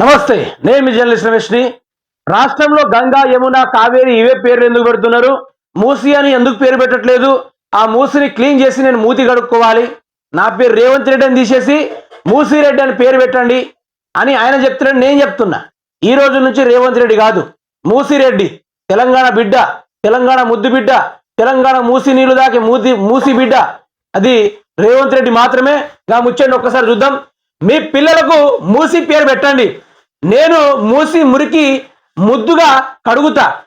నమస్తే నేను మీ జర్నలిస్ట్ రమేష్ని. రాష్ట్రంలో గంగా యమున కావేరి ఇవే పేర్లు ఎందుకు పెడుతున్నారు? మూసి అని ఎందుకు పేరు పెట్టట్లేదు? ఆ మూసిని క్లీన్ చేసి నేను మూతి కడుక్కోవాలి. నా పేరు రేవంత్ రెడ్డి అని తీసేసి మూసి రెడ్డి అని పేరు పెట్టండి అని ఆయన చెప్తున్నాడు నేను చెప్తున్నా. ఈ రోజు నుంచి రేవంత్ రెడ్డి కాదు మూసిరెడ్డి తెలంగాణ బిడ్డ తెలంగాణ ముద్దు బిడ్డ తెలంగాణ మూసి నీళ్ళు దాకి మూసి మూసి బిడ్డ. అది రేవంత్ రెడ్డి మాత్రమే. నా ముచ్చండి ఒక్కసారి చూద్దాం. మీ పిల్లలకు మూసి పేరు పెట్టండి. నేను మూసి మురికి ముద్దుగా కడుగుతా.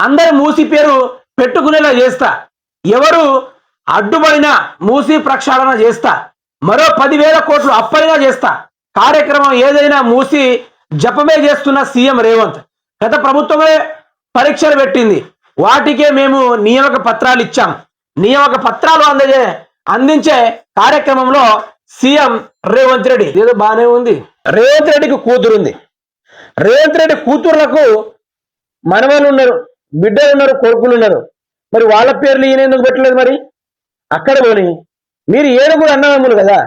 అందరి మూసి పేరు పెట్టుకునేలా చేస్తా. ఎవరు అడ్డుపడినా మూసి ప్రక్షాళన చేస్తా. మరో పదివేల కోట్లు అప్పైనా చేస్తా. కార్యక్రమం ఏదైనా మూసి జపమే చేస్తున్న సీఎం రేవంత్. గత ప్రభుత్వమే పరీక్షలు పెట్టింది. వాటికే మేము నియామక పత్రాలు ఇచ్చాం. నియామక పత్రాలు అందజే అందించే కార్యక్రమంలో సీఎం రేవంత్ రెడ్డి. ఏదో బాగానే ఉంది. రేవంత్ రెడ్డికి కూతురు ఉంది. రేవంత్ రెడ్డి కూతుర్లకు మనవలు ఉన్నారు బిడ్డలు ఉన్నారు కొడుకులు ఉన్నారు. మరి వాళ్ళ పేర్లు ఈయన ఎందుకు పెట్టలేదు మరి? అక్కడ పోని. మీరు ఏడుగురు అన్నదమ్ములు కదా?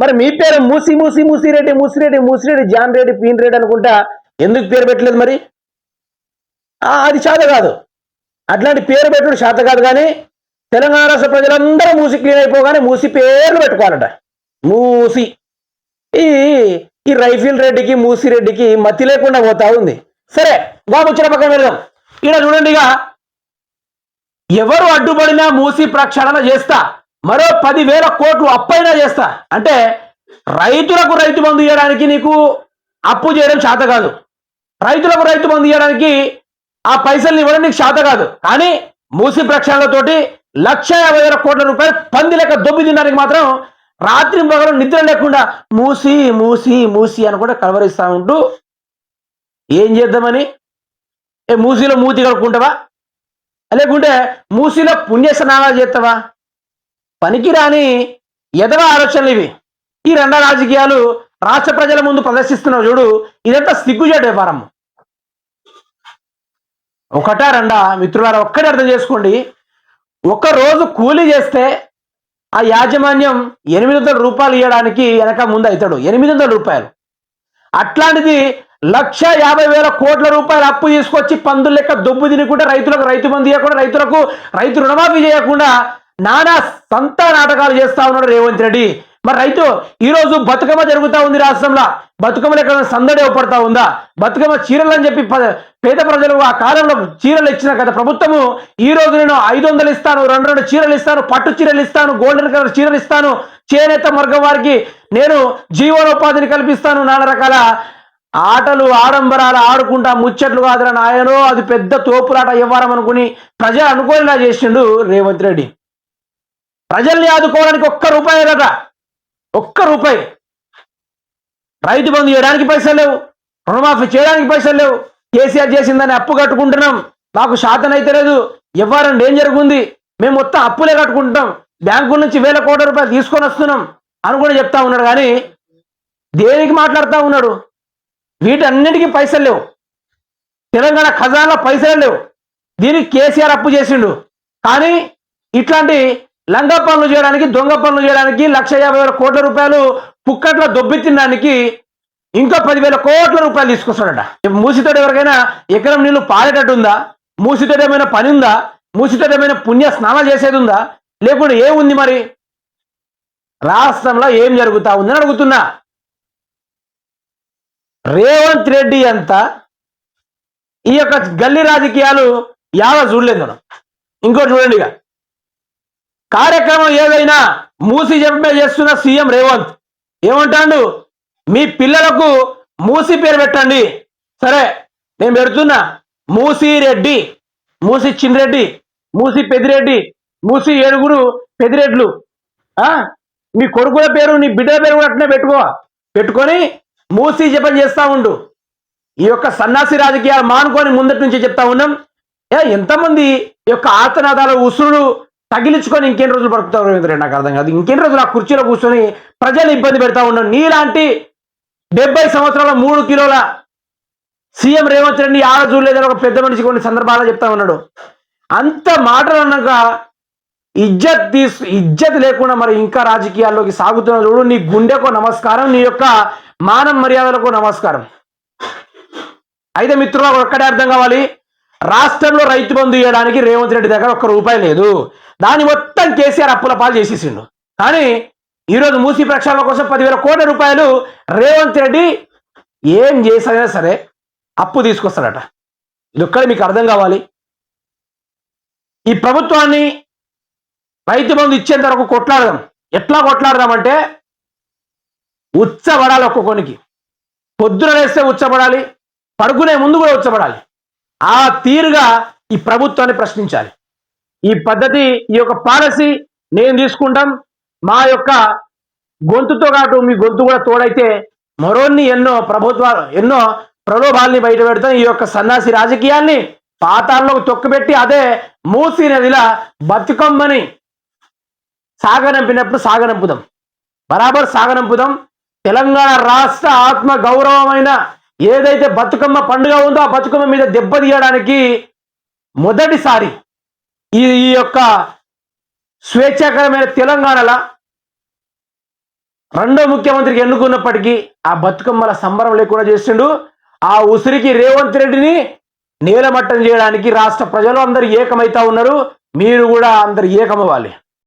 మరి మీ పేరు మూసి మూసి మూసిరెడ్డి మూసిరెడ్డి మూసిరెడ్డి జాన్ రెడ్డి పీన్ రెడ్డి అనుకుంటా ఎందుకు పేరు పెట్టలేదు మరి? అది చేత కాదు. అట్లాంటి పేరు పెట్టడం చేత కాదు కానీ తెలంగాణ రాష్ట్ర ప్రజలందరూ మూసి క్లీన్ అయిపోగానే మూసి పేర్లు పెట్టుకోవాలట. మూసి. ఈ ఈ రైఫిల్ రెడ్డికి మూసి రెడ్డికి మతి లేకుండా పోతా ఉంది. సరే బాబుచ్చిన పక్కన వెళ్దాం ఇక్కడ చూడండిగా ఇక. ఎవరు అడ్డుపడినా మూసి ప్రక్షాళన చేస్తా. మరో పదివేల కోట్లు అప్పైనా చేస్తా. అంటే రైతులకు రైతు బంధు ఇవ్వడానికి నీకు అప్పు చేయడం చేత కాదు. రైతులకు రైతు బంధు ఇవ్వడానికి ఆ పైసల్ని ఇవ్వడం నీకు చేత కాదు. కానీ మూసి ప్రక్షాళనతోటి లక్ష యాభై వేల కోట్ల రూపాయలు పంది లెక్క దొబ్బి తినడానికి మాత్రం రాత్రి పగలు నిద్ర లేకుండా మూసి మూసి మూసి అని కూడా కలవరిస్తూ ఉంటూ ఏం చేద్దామని? ఏ మూసీలో మూతి కడుక్కుంటావా? లేకుంటే మూసీలో పుణ్యస్నానాలు చేస్తావా? పనికిరాని ఎదవ ఆలోచనలు ఇవి. ఈ రెండ రాజకీయాలు రాష్ట్ర ప్రజల ముందు ప్రదర్శిస్తున్నావు చూడు ఇదంతా సిగ్గుచేట వ్యాపారం ఒకటా రెండా? మిత్రులారా ఒక్కటే అర్థం చేసుకోండి. ఒక రోజు కూలీ చేస్తే ఆ యాజమాన్యం ఎనిమిది వందల రూపాయలు ఇవ్వడానికి వెనక ముందు అవుతాడు. ఎనిమిది వందల రూపాయలు. అట్లాంటిది లక్ష యాభై వేల కోట్ల రూపాయలు అప్పు తీసుకొచ్చి పందులు లెక్క దుబ్బు తినకుండా రైతులకు రైతు మంది ఇవ్వకుండా రైతులకు రైతు రుణమాఫీ చేయకుండా నానా సంత నాటకాలు చేస్తా ఉన్నాడు రేవంత్ రెడ్డి. మరి రైతు ఈరోజు బతుకమ్మ జరుగుతూ ఉంది రాష్ట్రంలో. బతుకమ్మలు ఎక్కడ సందడి ఏర్పడతా ఉందా? బతుకమ్మ చీరలు అని చెప్పి పేద ప్రజలు ఆ కాలంలో చీరలు ఇచ్చిన కదా ప్రభుత్వము ఈ రోజు నేను ఐదు వందలు ఇస్తాను రెండు రెండు చీరలు ఇస్తాను పట్టు చీరలు ఇస్తాను గోల్డెన్ కలర్ చీరలు ఇస్తాను చేనేత వర్గం వారికి నేను జీవనోపాధిని కల్పిస్తాను నానా రకాల ఆటలు ఆడంబరాలు ఆడుకుంటా ముచ్చట్లు కాదురా నాయనో అది పెద్ద తోపులాట వ్యవహారం అనుకుని ప్రజలు అనుకోనిలా చేసిండు రేవంత్ రెడ్డి. ప్రజల్ని ఆదుకోవడానికి ఒక్క రూపాయి కదా. ఒక్క రూపాయి. రైతు బంధు చేయడానికి పైసలు లేవు. రుణమాఫీ చేయడానికి పైసలు లేవు. కేసీఆర్ చేసిందని అప్పు కట్టుకుంటున్నాం. మాకు శాతం అయితే లేదు. ఇవ్వాలని ఏం జరుగుంది? మేము మొత్తం అప్పులే కట్టుకుంటున్నాం. బ్యాంకుల నుంచి వేల కోట్ల రూపాయలు తీసుకొని వస్తున్నాం అని కూడా చెప్తా ఉన్నాడు. కానీ దేనికి మాట్లాడుతూ ఉన్నాడు? వీటన్నిటికీ పైసలు లేవు. తెలంగాణ ఖజానాలో పైసలు లేవు. దీనికి కేసీఆర్ అప్పు చేసిండు. కానీ ఇట్లాంటి లంగ పనులు చేయడానికి దొంగ పనులు చేయడానికి లక్ష యాభై వేల కోట్ల రూపాయలు పుక్కట్లో దొబ్బి తినడానికి ఇంకా పదివేల కోట్ల రూపాయలు తీసుకొస్తాడట మూసితోడు ఎవరికైనా ఎకరం నీళ్ళు పాడేటట్టు ఉందా? మూసితోడు ఏమైనా పని ఉందా? మూసితోడు ఏమైనా పుణ్య స్నానం చేసేది ఉందా? లేకుండా ఏముంది మరి? రాష్ట్రంలో ఏం జరుగుతా ఉందని అడుగుతున్నా. రేవంత్ రెడ్డి అంతా ఈ యొక్క గల్లీ రాజకీయాలు యావ చూడలేదు మనం. ఇంకోటి చూడండి ఇక. కార్యక్రమం ఏదైనా మూసి చెప్పే చేస్తున్న సీఎం రేవంత్. ఏమంటాడు? మీ పిల్లలకు మూసి పేరు పెట్టండి. సరే నేను పెడుతున్నా. మూసి రెడ్డి మూసి చిన్రెడ్డి మూసి పెదిరెడ్డి మూసి ఏడుగురు పెదిరెడ్లు మీ కొడుకుల పేరు నీ బిడ్డల పేరు కూడా అట్నే పెట్టుకో. పెట్టుకొని మూసి జపం చేస్తా ఉండు. ఈ యొక్క సన్నాసి రాజకీయాలు మానుకొని ముందటి నుంచి చెప్తా ఉన్నాం. ఏ ఎంతమంది ఈ యొక్క ఆర్తనాదాలు ఉసురుడు తగిలించుకొని ఇంకెన్ని రోజులు బతుకుతారు రవీంద్ర నాకు అర్థం కాదు. ఇంకెన్ని రోజులు ఆ కుర్చీలో కూర్చొని ప్రజలు ఇబ్బంది పెడతా ఉన్నాం నీలాంటి డెబ్బై సంవత్సరాల మూడు కిలోల సీఎం రేవంత్ రెడ్డి ఆడ చూడలేదని ఒక పెద్ద మనిషి కొన్ని సందర్భాల్లో చెప్తా ఉన్నాడు. అంత మాటలు అన్నాక ఇజ్జత్ తీసు ఇజ్జత్ లేకుండా మరి ఇంకా రాజకీయాల్లోకి సాగుతున్న చూడు నీ గుండెకు నమస్కారం నీ యొక్క మానం మర్యాదలకు నమస్కారం. అయితే మిత్రులకు ఒక్కడే అర్థం కావాలి. రాష్ట్రంలో రైతు బంధు ఇవ్వడానికి రేవంత్ రెడ్డి దగ్గర ఒక్క రూపాయి లేదు. దాని మొత్తం కేసీఆర్ అప్పుల పాలు చేసేసిండు. కానీ ఈరోజు మూసీ ప్రక్షాళన కోసం పదివేల కోట్ల రూపాయలు రేవంత్ రెడ్డి ఏం చేసినా సరే అప్పు తీసుకొస్తాడట. ఇది మీకు అర్థం కావాలి. ఈ ప్రభుత్వాన్ని రైతు బంధు ఇచ్చేంత వరకు కొట్లాడదాం. ఎట్లా కొట్లాడదామంటే ఉచ్చబడాలి ఒక్కొక్కనికి. పొద్దున వేస్తే ఉచ్చబడాలి పడుకునే ముందు కూడా ఉచ్చబడాలి. ఆ తీరుగా ఈ ప్రభుత్వాన్ని ప్రశ్నించాలి. ఈ పద్ధతి ఈ యొక్క పాలసీ నేను తీసుకుంటాం. మా యొక్క గొంతుతో కాటు మీ గొంతు కూడా తోడైతే మరోన్ని ఎన్నో ప్రభుత్వాలు ఎన్నో ప్రలోభాల్ని బయట పెడతాం. ఈ యొక్క సన్నాసి రాజకీయాల్ని పాతాల్లోకి తొక్కుపెట్టి అదే మూసి నదిలా బతుకమ్మని సాగనంపినప్పుడు సాగనంపుదాం. బరాబర్ సాగనంపుదాం. తెలంగాణ రాష్ట్ర ఆత్మ గౌరవమైన ఏదైతే బతుకమ్మ పండుగ ఉందో ఆ బతుకమ్మ మీద దెబ్బతీయడానికి మొదటిసారి ఈ ఈ యొక్క స్వేచ్ఛాకరమైన తెలంగాణలో రెండో ముఖ్యమంత్రికి ఎన్నుకున్నప్పటికీ ఆ బతుకమ్మల సంబరం లేకుండా చేసిండు. ఆ ఉసిరికి రేవంత్ రెడ్డిని నేలమట్టం చేయడానికి రాష్ట్ర ప్రజలు అందరూ ఏకమైతా ఉన్నారు. మీరు కూడా అందరు ఏకమవ్వాలి.